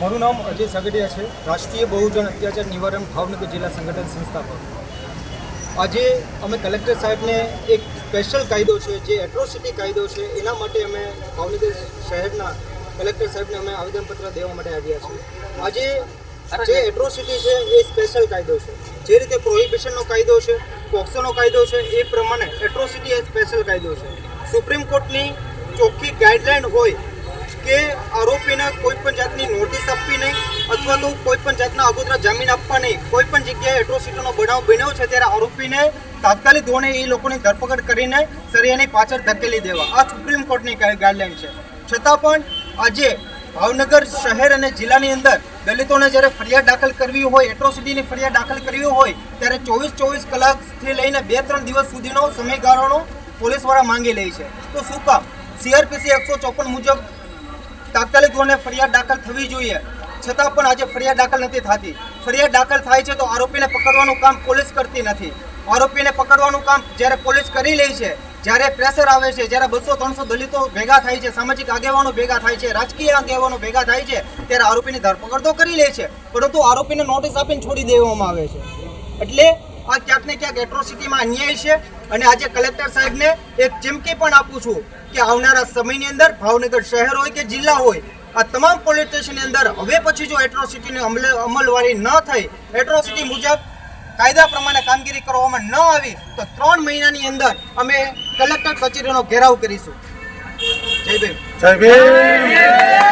મારું નામ અજય સગડિયા છે. રાષ્ટ્રીય બહુજન અત્યાચાર નિવારણ ભાવનગર જિલ્લા સંગઠન સંસ્થાપક. આજે અમે કલેક્ટર સાહેબને એક સ્પેશિયલ કાયદો છે, જે એટ્રોસિટી કાયદો છે, એના માટે અમે ભાવનગર શહેરના કલેક્ટર સાહેબને અમે આવેદનપત્ર દેવા માટે આવ્યા છીએ. આજે જે એટ્રોસિટી છે, એ સ્પેશિયલ કાયદો છે. જે રીતે પ્રોહિબિશનનો કાયદો છે, પોક્સોનો કાયદો છે, એ પ્રમાણે એટ્રોસિટી એ સ્પેશિયલ કાયદો છે. સુપ્રીમ કોર્ટની ચોખ્ખી ગાઈડલાઈન હોય કે આરોપીને કોઈ પણ જાતની નોટિસ અથવા તો કોઈ પણ જાતના અગોતરા જામીન આપવા નહીં કોઈ પણ જગ્યાએ એટ્રોસિટીનો બનાવ બન્યો છે ત્યારે આરોપીને તાત્કાલિક ધોરણે એ લોકોની ધરપકડ કરીને સરિયાની પાછળ ધકેલી દેવા. આ સુપ્રીમ કોર્ટની ગાઈડલાઈન છે. છતાં પણ આજે ભાવનગર શહેર અને જિલ્લાની અંદર દલિતોને જ્યારે ફરિયાદ દાખલ કરવી હોય એટ્રોસિટીની ફરિયાદ દાખલ કરવી હોય, ત્યારે ચોવીસ ચોવીસ કલાકથી લઈને બે ત્રણ દિવસ સુધીનો સમયગાળાનો પોલીસવાળા માંગી લે છે. તો શું કામ? સીઆરપીસી એકસો ચોપન મુજબ તાત્કાલિક ધોરણે ફરિયાદ દાખલ થવી જોઈએ. છતાં પણ આજે ફરિયાદ દાખલ નથી થતી. ફરિયાદ દાખલ થાય છે તો આરોપીને પકડવાનું કામ પોલીસ કરતી નથી. આરોપીને પકડવાનું કામ જ્યારે પોલીસ કરી લે છે, જ્યારે પ્રેશર આવે છે, જ્યારે બસો ત્રણસો દલિતો ભેગા થાય છે, સામાજિક આગેવાનો ભેગા થાય છે, રાજકીય આગેવાનો ભેગા થાય છે, ત્યારે આરોપીની ધરપકડ તો કરી લે છે. પરંતુ આરોપીને નોટિસ આપીને છોડી દેવામાં આવે છે. એટલે આ ક્યાંક ને ક્યાંક એટ્રોસિટીમાં અન્યાય છે અને આજે કલેક્ટર સાહેબને એક ચીમકી પણ આપું છું કે આવનારા સમયની અંદર ભાવનગર શહેર હોય કે જિલ્લા હોય આ તમામ પોલીસ સ્ટેશનની અંદર હવે પછી જો એટ્રોસિટીની અમલ અમલવારી ન થઈ એટ્રોસિટી મુજબ કાયદા પ્રમાણે કામગીરી કરવામાં ન આવી, તો ત્રણ મહિનાની અંદર અમે કલેક્ટર કચેરીનો ઘેરાવ કરીશું. જય ભીમ. જય ભીમ.